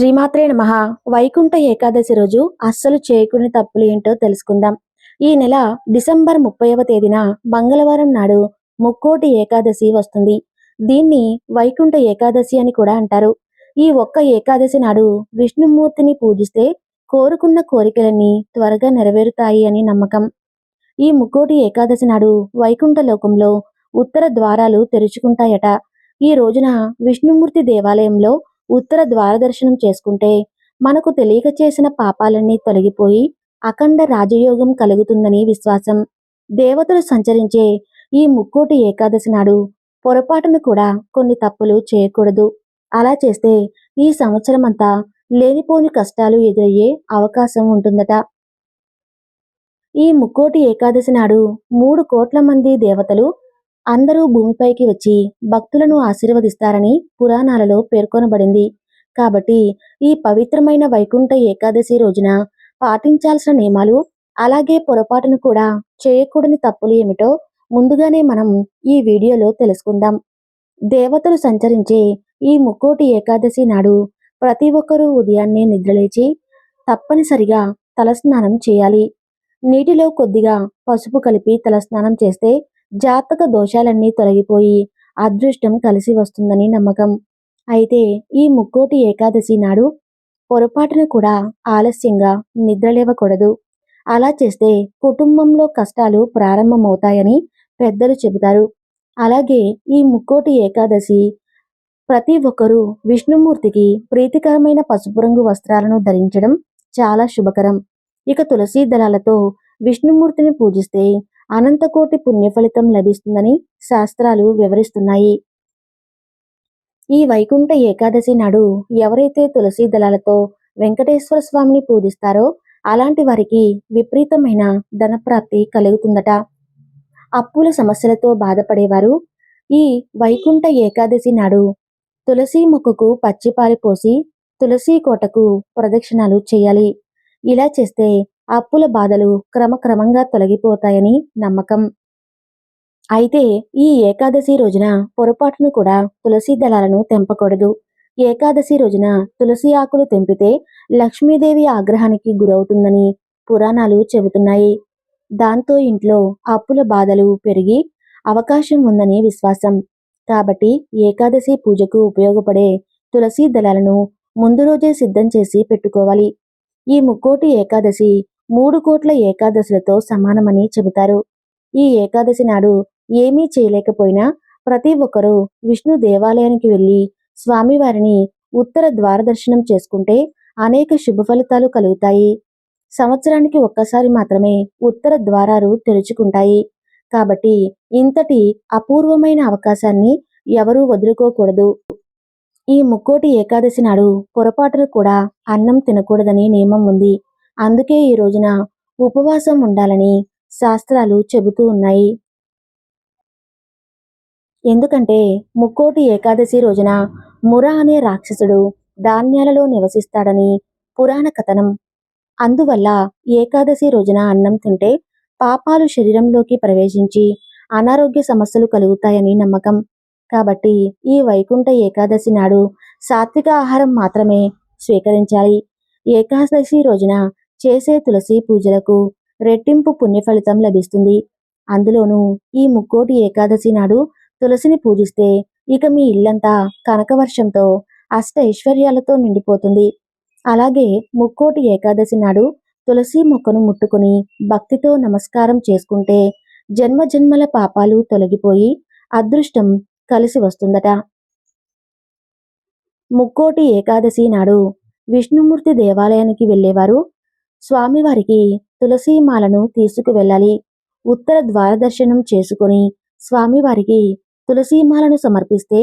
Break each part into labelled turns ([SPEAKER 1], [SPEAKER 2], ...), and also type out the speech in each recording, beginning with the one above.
[SPEAKER 1] శ్రీమాత్రే నమః. వైకుంఠ ఏకాదశి రోజు అస్సలు చేయకుని తప్పులు ఏంటో తెలుసుకుందాం. ఈ నెల డిసెంబర్ ముప్పైవ తేదీన మంగళవారం నాడు ముక్కోటి ఏకాదశి వస్తుంది. దీన్ని వైకుంఠ ఏకాదశి అని కూడా అంటారు. ఈ ఒక్క ఏకాదశి నాడు విష్ణుమూర్తిని పూజిస్తే కోరుకున్న కోరికలన్నీ త్వరగా నెరవేరుతాయి అని నమ్మకం. ఈ ముక్కోటి ఏకాదశి నాడు వైకుంఠ లోకంలో ఉత్తర ద్వారాలు తెరుచుకుంటాయట. ఈ రోజున విష్ణుమూర్తి దేవాలయంలో ఉత్తర ద్వార దర్శనం చేసుకుంటే మనకు తెలియక చేసిన పాపాలన్నీ తొలగిపోయి అఖండ రాజయోగం కలుగుతుందని విశ్వాసం. దేవతలు సంచరించే ఈ ముక్కోటి ఏకాదశి నాడు పొరపాటును కూడా కొన్ని తప్పులు చేయకూడదు. అలా చేస్తే ఈ సంవత్సరం అంతా లేనిపోని కష్టాలు ఎదురయ్యే అవకాశం ఉంటుందట. ఈ ముక్కోటి ఏకాదశి నాడు మూడు కోట్ల మంది దేవతలు అందరూ భూమిపైకి వచ్చి భక్తులను ఆశీర్వదిస్తారని పురాణాలలో పేర్కొనబడింది. కాబట్టి ఈ పవిత్రమైన వైకుంఠ ఏకాదశి రోజున పాటించాల్సిన నియమాలు అలాగే పొరపాటును కూడా చేయకూడని తప్పులు ఏమిటో ముందుగానే మనం ఈ వీడియోలో తెలుసుకుందాం. దేవతలు సంచరించే ఈ ముక్కోటి ఏకాదశి నాడు ప్రతి ఒక్కరూ ఉదయాన్నే నిద్రలేచి తప్పనిసరిగా తలస్నానం చేయాలి. నీటిలో కొద్దిగా పసుపు కలిపి తలస్నానం చేస్తే జాతక దోషాలన్నీ తొలగిపోయి అదృష్టం కలిసి వస్తుందని నమ్మకం. అయితే ఈ ముక్కోటి ఏకాదశి నాడు పొరపాటున కూడా ఆలస్యంగా నిద్రలేవకూడదు. అలా చేస్తే కుటుంబంలో కష్టాలు ప్రారంభమవుతాయని పెద్దలు చెబుతారు. అలాగే ఈ ముక్కోటి ఏకాదశి ప్రతి ఒక్కరూ విష్ణుమూర్తికి ప్రీతికరమైన పసుపు రంగు వస్త్రాలను ధరించడం చాలా శుభకరం. ఇక తులసీ దళాలతో విష్ణుమూర్తిని పూజిస్తే అనంతకోటి పుణ్య ఫలితం లభిస్తుందని శాస్త్రాలు వివరిస్తున్నాయి. ఈ వైకుంఠ ఏకాదశి నాడు ఎవరైతే తులసి దళాలతో వెంకటేశ్వర స్వామిని పూజిస్తారో అలాంటి వారికి విపరీతమైన ధనప్రాప్తి కలుగుతుందట. అప్పుల సమస్యలతో బాధపడేవారు ఈ వైకుంఠ ఏకాదశి నాడు తులసి మొక్కకు పచ్చిపాలు పోసి తులసి కోటకు ప్రదక్షిణాలు చేయాలి. ఇలా చేస్తే అప్పుల బాధలు క్రమక్రమంగా తొలగిపోతాయని నమ్మకం. అయితే ఈ ఏకాదశి రోజున పొరపాటును కూడా తులసి దళాలను తెంపకూడదు. ఏకాదశి రోజున తులసి ఆకులు తెంపితే లక్ష్మీదేవి ఆగ్రహానికి గురవుతుందని పురాణాలు చెబుతున్నాయి. దాంతో ఇంట్లో అప్పుల బాధలు పెరిగి అవకాశం ఉందని విశ్వాసం. కాబట్టి ఏకాదశి పూజకు ఉపయోగపడే తులసి దళాలను ముందు రోజే సిద్ధం చేసి పెట్టుకోవాలి. ఈ ముక్కోటి ఏకాదశి మూడు కోట్ల ఏకాదశులతో సమానమని చెబుతారు. ఈ ఏకాదశి నాడు ఏమీ చేయలేకపోయినా ప్రతి ఒక్కరూ విష్ణు దేవాలయానికి వెళ్ళి స్వామివారిని ఉత్తర ద్వార దర్శనం చేసుకుంటే అనేక శుభ ఫలితాలు కలుగుతాయి. సంవత్సరానికి ఒక్కసారి మాత్రమే ఉత్తర ద్వారాలు తెరుచుకుంటాయి. కాబట్టి ఇంతటి అపూర్వమైన అవకాశాన్ని ఎవరూ వదులుకోకూడదు. ఈ ముక్కోటి ఏకాదశి నాడు పొరపాటును కూడా అన్నం తినకూడదని నియమం ఉంది. అందుకే ఈ రోజున ఉపవాసం ఉండాలని శాస్త్రాలు చెబుతూ ఉన్నాయి. ఎందుకంటే ముక్కోటి ఏకాదశి రోజున ముర అనే రాక్షసుడు ధాన్యాలలో నివసిస్తాడని పురాణ కథనం. అందువల్ల ఏకాదశి రోజున అన్నం తింటే పాపాలు శరీరంలోకి ప్రవేశించి అనారోగ్య సమస్యలు కలుగుతాయని నమ్మకం. కాబట్టి ఈ వైకుంఠ ఏకాదశి నాడు సాత్విక ఆహారం మాత్రమే స్వీకరించాలి. ఏకాదశి రోజున చేసే తులసి పూజలకు రెట్టింపు పుణ్య ఫలితం లభిస్తుంది. అందులోనూ ఈ ముక్కోటి ఏకాదశి నాడు తులసిని పూజిస్తే ఇక మీ ఇల్లంతా కనకవర్షంతో అష్ట ఐశ్వర్యాలతో నిండిపోతుంది. అలాగే ముక్కోటి ఏకాదశి నాడు తులసి మొక్కను ముట్టుకుని భక్తితో నమస్కారం చేసుకుంటే జన్మ జన్మల పాపాలు తొలగిపోయి అదృష్టం కలిసి వస్తుందట. ముక్కోటి ఏకాదశి నాడు విష్ణుమూర్తి దేవాలయానికి వెళ్ళేవారు స్వామివారికి తులసీమాలను తీసుకువెళ్ళాలి. ఉత్తర ద్వార దర్శనం చేసుకుని స్వామివారికి తులసీమాలను సమర్పిస్తే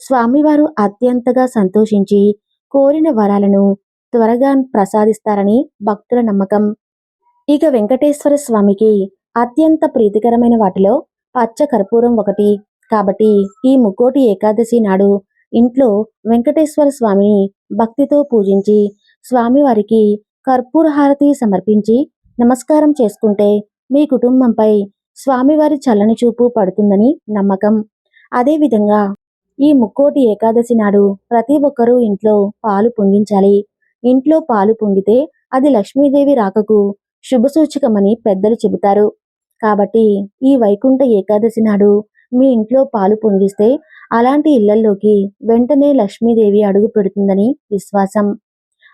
[SPEAKER 1] స్వామివారు అత్యంతగా సంతోషించి కోరిన వరాలను త్వరగా ప్రసాదిస్తారని భక్తుల నమ్మకం. ఇక వెంకటేశ్వర స్వామికి అత్యంత ప్రీతికరమైన వాటిలో పచ్చ కర్పూరం ఒకటి. కాబట్టి ఈ ముక్కోటి ఏకాదశి నాడు ఇంట్లో వెంకటేశ్వర స్వామిని భక్తితో పూజించి స్వామివారికి కర్పూర హారతి సమర్పించి నమస్కారం చేసుకుంటే మీ కుటుంబంపై స్వామివారి చల్లని చూపు పడుతుందని నమ్మకం. అదేవిధంగా ఈ ముక్కోటి ఏకాదశి నాడు ప్రతి ఒక్కరూ ఇంట్లో పాలు పొంగించాలి. ఇంట్లో పాలు పొంగితే అది లక్ష్మీదేవి రాకకు శుభసూచకమని పెద్దలు చెబుతారు. కాబట్టి ఈ వైకుంఠ ఏకాదశి నాడు మీ ఇంట్లో పాలు పొంగిస్తే అలాంటి ఇళ్ళల్లోకి వెంటనే లక్ష్మీదేవి అడుగు పెడుతుందని విశ్వాసం.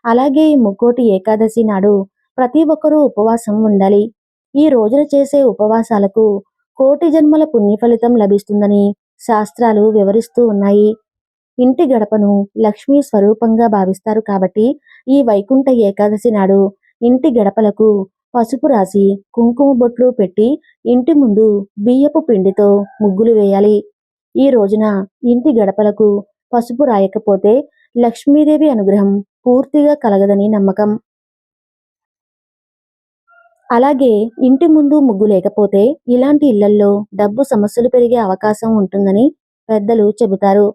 [SPEAKER 1] అలాగే ఈ ముక్కోటి ఏకాదశి నాడు ప్రతి ఒక్కరూ ఉపవాసం ఉండాలి. ఈ రోజున చేసే ఉపవాసాలకు కోటి జన్మల పుణ్య ఫలితం లభిస్తుందని శాస్త్రాలు వివరిస్తూ ఉన్నాయి. ఇంటి గడపను లక్ష్మీ స్వరూపంగా భావిస్తారు కాబట్టి ఈ వైకుంఠ ఏకాదశి నాడు ఇంటి గడపలకు పసుపు రాసి కుంకుమ బొట్లు పెట్టి ఇంటి ముందు బియ్యపు పిండితో ముగ్గులు వేయాలి. ఈ రోజున ఇంటి గడపలకు పసుపు రాయకపోతే లక్ష్మీదేవి అనుగ్రహం పూర్తిగా కలగదని నమ్మకం. అలాగే ఇంటి ముందు ముగ్గు లేకపోతే ఇలాంటి ఇళ్ళల్లో డబ్బు సమస్యలు పెరిగే అవకాశం ఉంటుందని పెద్దలు చెబుతారు.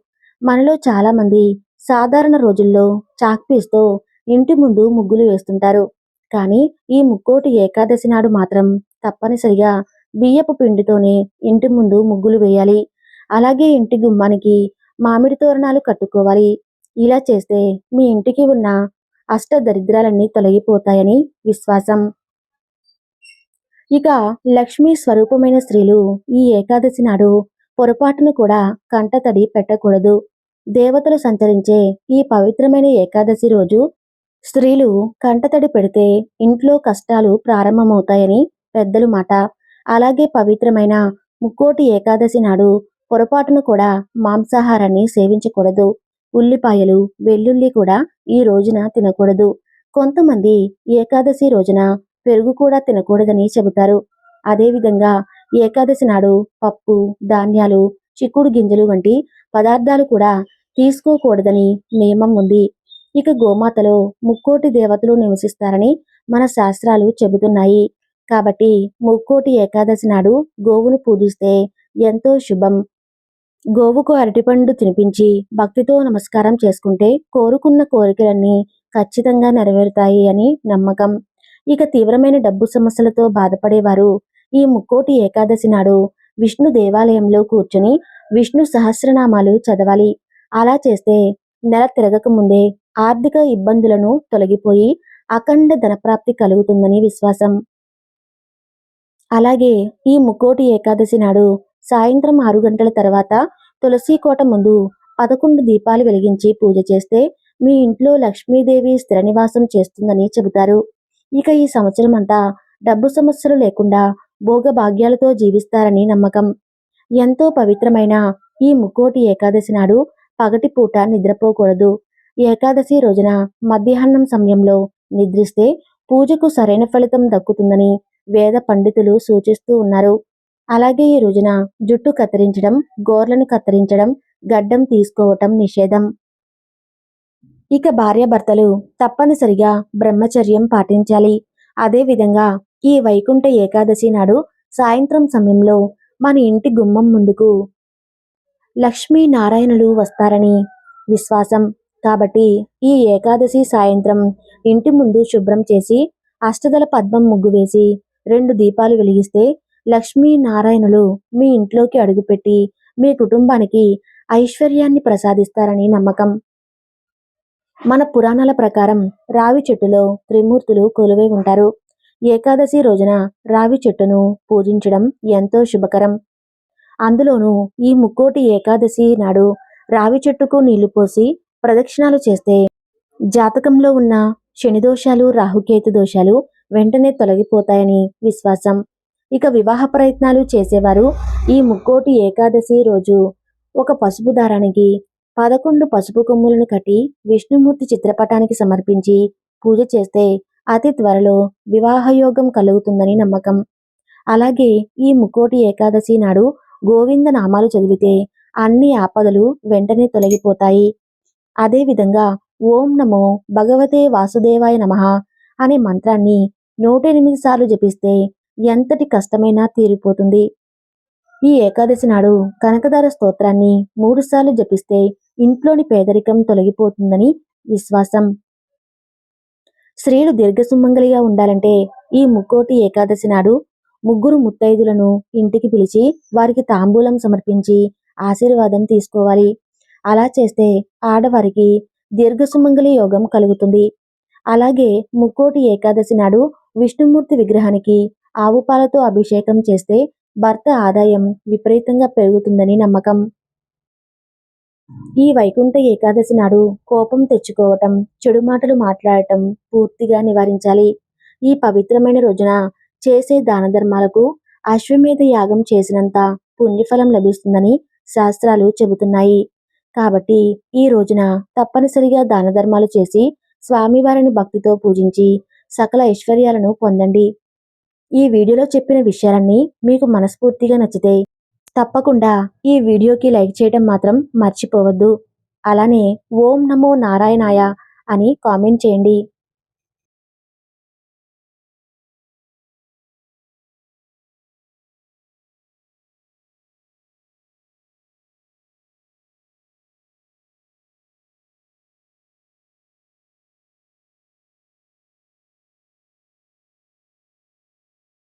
[SPEAKER 1] మనలో చాలా మంది సాధారణ రోజుల్లో చాక్పీస్తో ఇంటి ముందు ముగ్గులు వేస్తుంటారు. కానీ ఈ ముక్కోటి ఏకాదశి నాడు మాత్రం తప్పనిసరిగా బియ్యపు పిండితోనే ఇంటి ముందు ముగ్గులు వేయాలి. అలాగే ఇంటి గుమ్మానికి మామిడి తోరణాలు కట్టుకోవాలి. ఇలా చేస్తే మీ ఇంటికి ఉన్న అష్ట దరిద్రాలన్నీ తొలగిపోతాయని విశ్వాసం. ఇక లక్ష్మీ స్వరూపమైన స్త్రీలు ఈ ఏకాదశి నాడు పొరపాటును కూడా కంటతడి పెట్టకూడదు. దేవతలు సంచరించే ఈ పవిత్రమైన ఏకాదశి రోజు స్త్రీలు కంటతడి పెడితే ఇంట్లో కష్టాలు ప్రారంభమవుతాయని పెద్దలు మాట. అలాగే పవిత్రమైన ముక్కోటి ఏకాదశి నాడు పొరపాటును కూడా మాంసాహారాన్ని సేవించకూడదు. ఉల్లిపాయలు వెల్లుల్లి కూడా ఈ రోజున తినకూడదు. కొంతమంది ఏకాదశి రోజున పెరుగు కూడా తినకూడదని చెబుతారు. అదేవిధంగా ఏకాదశి నాడు పప్పు ధాన్యాలు చిక్కుడు గింజలు వంటి పదార్థాలు కూడా తీసుకోకూడదని నియమం ఉంది. ఇక గోమాతలో ముక్కోటి దేవతలు నివసిస్తారని మన శాస్త్రాలు చెబుతున్నాయి. కాబట్టి ముక్కోటి ఏకాదశి నాడు గోవును పూజిస్తే ఎంతో శుభం. గోవుకు అరటిపండు తినిపించి భక్తితో నమస్కారం చేసుకుంటే కోరుకున్న కోరికలన్నీ ఖచ్చితంగా నెరవేరుతాయి అని నమ్మకం. ఇక తీవ్రమైన డబ్బు సమస్యలతో బాధపడేవారు ఈ ముక్కోటి ఏకాదశి నాడు విష్ణు దేవాలయంలో కూర్చుని విష్ణు సహస్రనామాలు చదవాలి. అలా చేస్తే నెల తిరగక ముందే ఆర్థిక ఇబ్బందులను తొలగిపోయి అఖండ ధనప్రాప్తి కలుగుతుందని విశ్వాసం. అలాగే ఈ ముక్కోటి ఏకాదశి నాడు సాయంత్రం ఆరు గంటల తర్వాత తులసి కోట ముందు పదకొండు దీపాలు వెలిగించి పూజ చేస్తే మీ ఇంట్లో లక్ష్మీదేవి స్థిర నివాసం చేస్తుందని చెబుతారు. ఇక ఈ సంవత్సరం అంతా డబ్బు సమస్యలు లేకుండా భోగ భాగ్యాలతో జీవిస్తారని నమ్మకం. ఎంతో పవిత్రమైన ఈ ముక్కోటి ఏకాదశి నాడు పగటిపూట నిద్రపోకూడదు. ఏకాదశి రోజున మధ్యాహ్నం సమయంలో నిద్రిస్తే పూజకు సరైన ఫలితం దక్కుతుందని వేద పండితులు సూచిస్తూ ఉన్నారు. అలాగే ఈ రోజున జుట్టు కత్తిరించడం గోర్లను కత్తిరించడం గడ్డం తీసుకోవటం నిషేధం. ఇక భార్యాభర్తలు తప్పనిసరిగా బ్రహ్మచర్యం పాటించాలి. అదేవిధంగా ఈ వైకుంఠ ఏకాదశి నాడు సాయంత్రం సమయంలో మన ఇంటి గుమ్మం ముందుకు లక్ష్మీ నారాయణులు వస్తారని విశ్వాసం. కాబట్టి ఈ ఏకాదశి సాయంత్రం ఇంటి ముందు శుభ్రం చేసి అష్టదల పద్మం ముగ్గు వేసి రెండు దీపాలు వెలిగిస్తే లక్ష్మీనారాయణులు మీ ఇంట్లోకి అడుగుపెట్టి మీ కుటుంబానికి ఐశ్వర్యాన్ని ప్రసాదిస్తారని నమ్మకం. మన పురాణాల ప్రకారం రావి చెట్టులో త్రిమూర్తులు కొలువై ఉంటారు. ఏకాదశి రోజున రావి చెట్టును పూజించడం ఎంతో శుభకరం. అందులోనూ ఈ ముక్కోటి ఏకాదశి నాడు రావి చెట్టుకు నీళ్ళు పోసి ప్రదక్షిణాలు చేస్తే జాతకంలో ఉన్న శని దోషాలు రాహుకేతు దోషాలు వెంటనే తొలగిపోతాయని విశ్వాసం. ఇక వివాహ ప్రయత్నాలు చేసేవారు. ఈ ముక్కోటి ఏకాదశి రోజు ఒక పసుపు దారానికి పదకొండు పసుపు కొమ్ములను కట్టి విష్ణుమూర్తి చిత్రపటానికి సమర్పించి పూజ చేస్తే అతి త్వరలో వివాహయోగం కలుగుతుందని నమ్మకం. అలాగే ఈ ముక్కోటి ఏకాదశి నాడు గోవింద నామాలు చదివితే అన్ని ఆపదలు వెంటనే తొలగిపోతాయి. అదేవిధంగా ఓం నమో భగవతే వాసుదేవాయ నమః అనే మంత్రాన్ని నూట ఎనిమిది సార్లు జపిస్తే ఎంతటి కష్టమైనా తీరిపోతుంది. ఈ ఏకాదశి నాడు కనకదార స్తోత్రాన్ని మూడుసార్లు జపిస్తే ఇంట్లోని పేదరికం తొలగిపోతుందని విశ్వాసం. స్త్రీలు దీర్ఘసుమంగలిగా ఉండాలంటే ఈ ముక్కోటి ఏకాదశి నాడు ముగ్గురు ముత్తైదులను ఇంటికి పిలిచి వారికి తాంబూలం సమర్పించి ఆశీర్వాదం తీసుకోవాలి. అలా చేస్తే ఆడవారికి దీర్ఘసుమంగళి యోగం కలుగుతుంది. అలాగే ముక్కోటి ఏకాదశి నాడు విష్ణుమూర్తి విగ్రహానికి ఆవు పాలతో అభిషేకం చేస్తే భర్త ఆదాయం విపరీతంగా పెరుగుతుందని నమ్మకం. ఈ వైకుంఠ ఏకాదశి నాడు కోపం తెచ్చుకోవటం చెడు మాటలు మాట్లాడటం పూర్తిగా నివారించాలి. ఈ పవిత్రమైన రోజున చేసే దాన ధర్మాలకు అశ్వమేధ యాగం చేసినంత పుణ్యఫలం లభిస్తుందని శాస్త్రాలు చెబుతున్నాయి. కాబట్టి ఈ రోజున తప్పనిసరిగా దాన ధర్మాలు చేసి స్వామివారిని భక్తితో పూజించి సకల ఐశ్వర్యాలను పొందండి. ఈ వీడియోలో చెప్పిన విషయాలన్నీ మీకు మనస్ఫూర్తిగా నచ్చితే తప్పకుండా ఈ వీడియోకి లైక్ చేయడం మాత్రం మర్చిపోవద్దు. అలానే ఓం నమో నారాయణాయ అని కామెంట్ చేయండి.